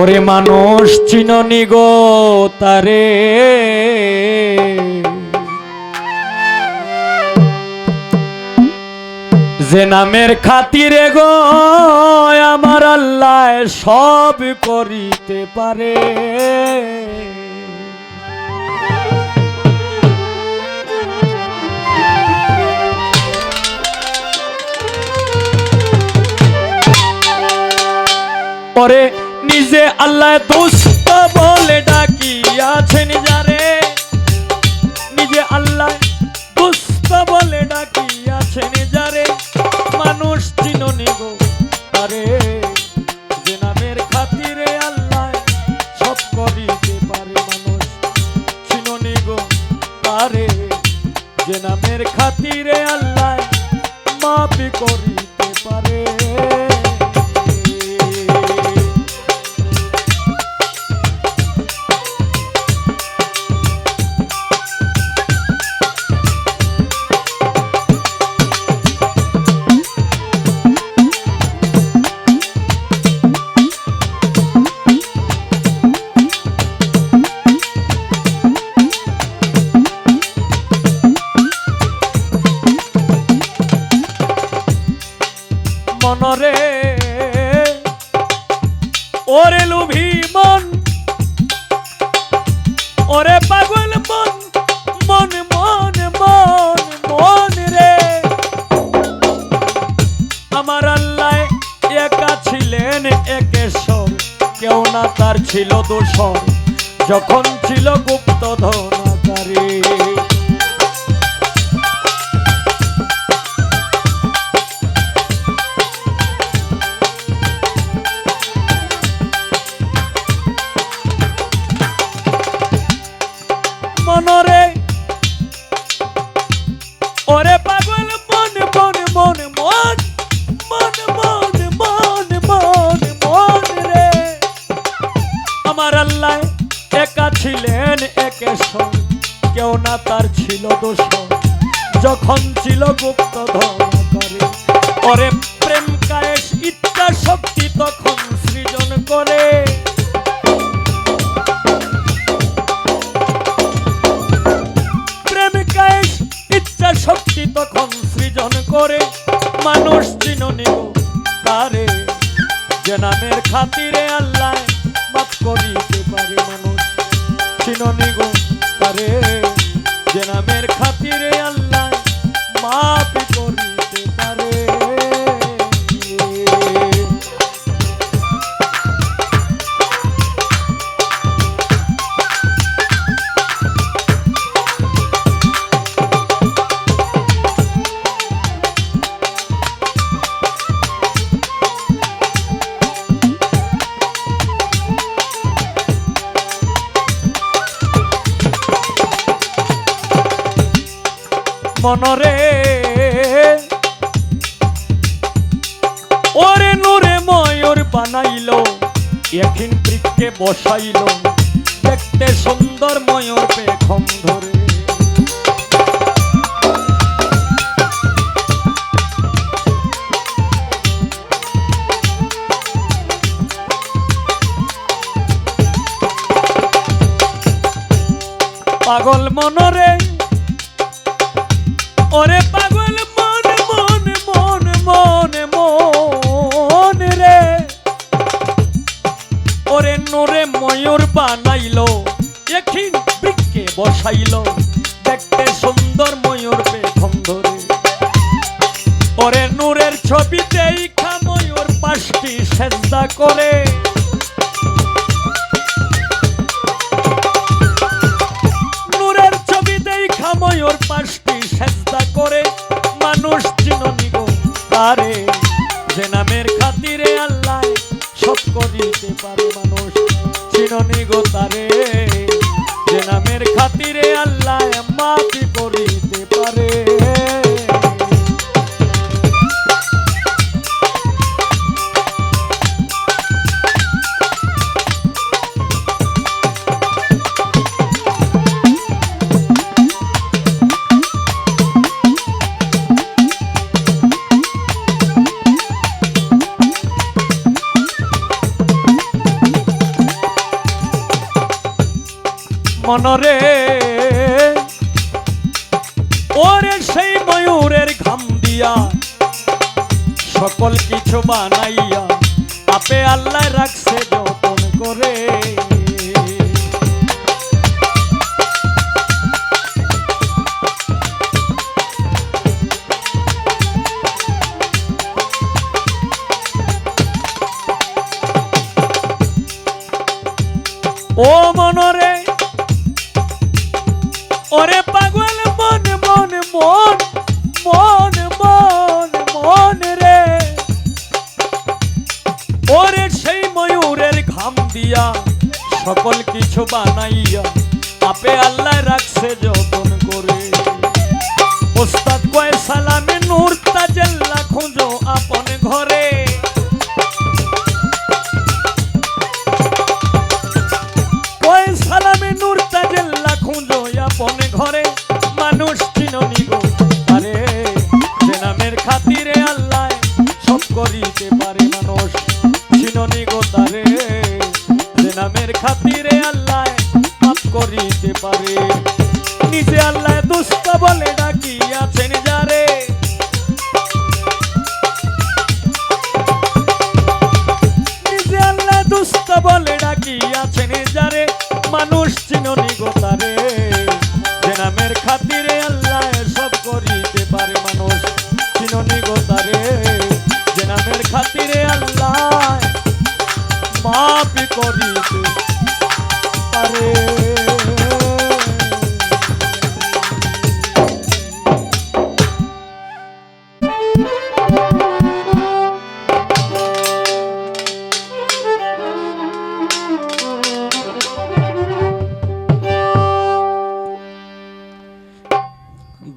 ওরে মানুষ চিননি গো তারে। যে নামের খাতিরে গো আমার আল্লাহ সব করিতে পারে। পরে নিজে আল্লাহ দুষ্ট বলে ডাকিয়াছেন যারে? নিজে আল্লাহ দুষ্ট বলে সব করিতে পারে মানুষ। চিননি গো আরে যে ছিল দূষণ যখন ছিল গুপ্ত ধনাকারী মনরে কেউ না তার ছিল যখন ছিল গুপ্ত করে প্রেম কায়েস, ইচ্ছা শক্তি তখন সৃজন করে। প্রেম কায়েস, ইচ্ছা শক্তি তখন সৃজন করে। মানুষ চিননি তারে যে নামের খাতিরে যে নামের খাতিরে আল্লাহ মাফ মনরে। ওরে নূরে ময়ূর বানাইল এখিন বৃক্ষে বসাইলো, দেখতে সুন্দর ময়ূর পেখম ধরে। পাগল মনরে ওরে পাগল, মন মন মন মন মন রে। ওরে নোরে ময়ূর বানাইলো, এখিন বৃক্ষে বসাইলো। দেখতে সুন্দর ময়ূর পেখম ধরে। ওরে নূরের ছবিতেই খা ময়ূর পাঁচটি সেজদা করে। মানুষ চিননি গো তারে যে নামের খাতিরে আল্লাহ সব করিতে পারে মানুষ। চিননি তারে। মনরে। ওরে সেই ময়ূরের ঘাম দিয়া সকল কিছু বানাইয়া আপে আল্লাহ রাখছে যতন করে। ও মনরে দিয়া সকল কিছু বানাইয়া আপে আল্লাহ রাখছে যতন করে। ওস্তাদ কয় সালামে নূর তাজেল্লা করিতে পারে। নিজে আল্লাহ দুষ্ট বলে ডাকিয়াছেন যারে। নিজে আল্লাহ দুষ্ট বলে ডাকিয়াছেন যারে। মানুষ চিননি গোতারে যে নামের খাতিরে আল্লাহ সব করিতে পারে মানুষ। চিননি গোতারে যে নামের খাতিরে আল্লাহ মাপি করিতে পারে।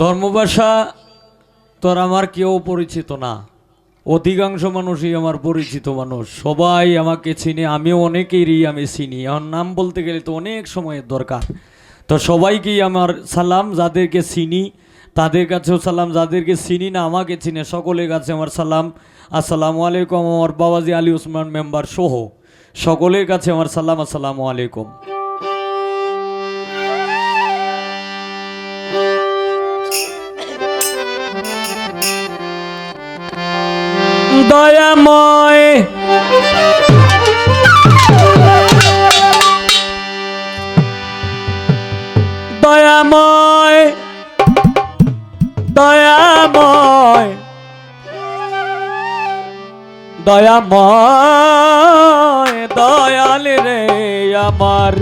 ধর্মভাষা তোর আমার কেউ পরিচিত না। অধিকাংশ মানুষই আমার পরিচিত মানুষ। সবাই আমাকে চিনে আমিও অনেকেরই আমি চিনি। আমার নাম বলতে গেলে তো অনেক সময়ের দরকার। তো সবাইকেই আমার সালাম, যাদেরকে চিনি, তাদের কাছেও সালাম, যাদেরকে চিনি না, আমাকে চিনে। সকলের কাছে আমার সালাম। আসসালামু আলাইকুম, আমার বাবাজি আলী উসমান মেম্বার সহ। সকলের কাছে আমার সালাম, আসসালামু আলাইকুম। দয়াময়। দয়াময় দয়াময় দয়াময় দয়াল রে আমার।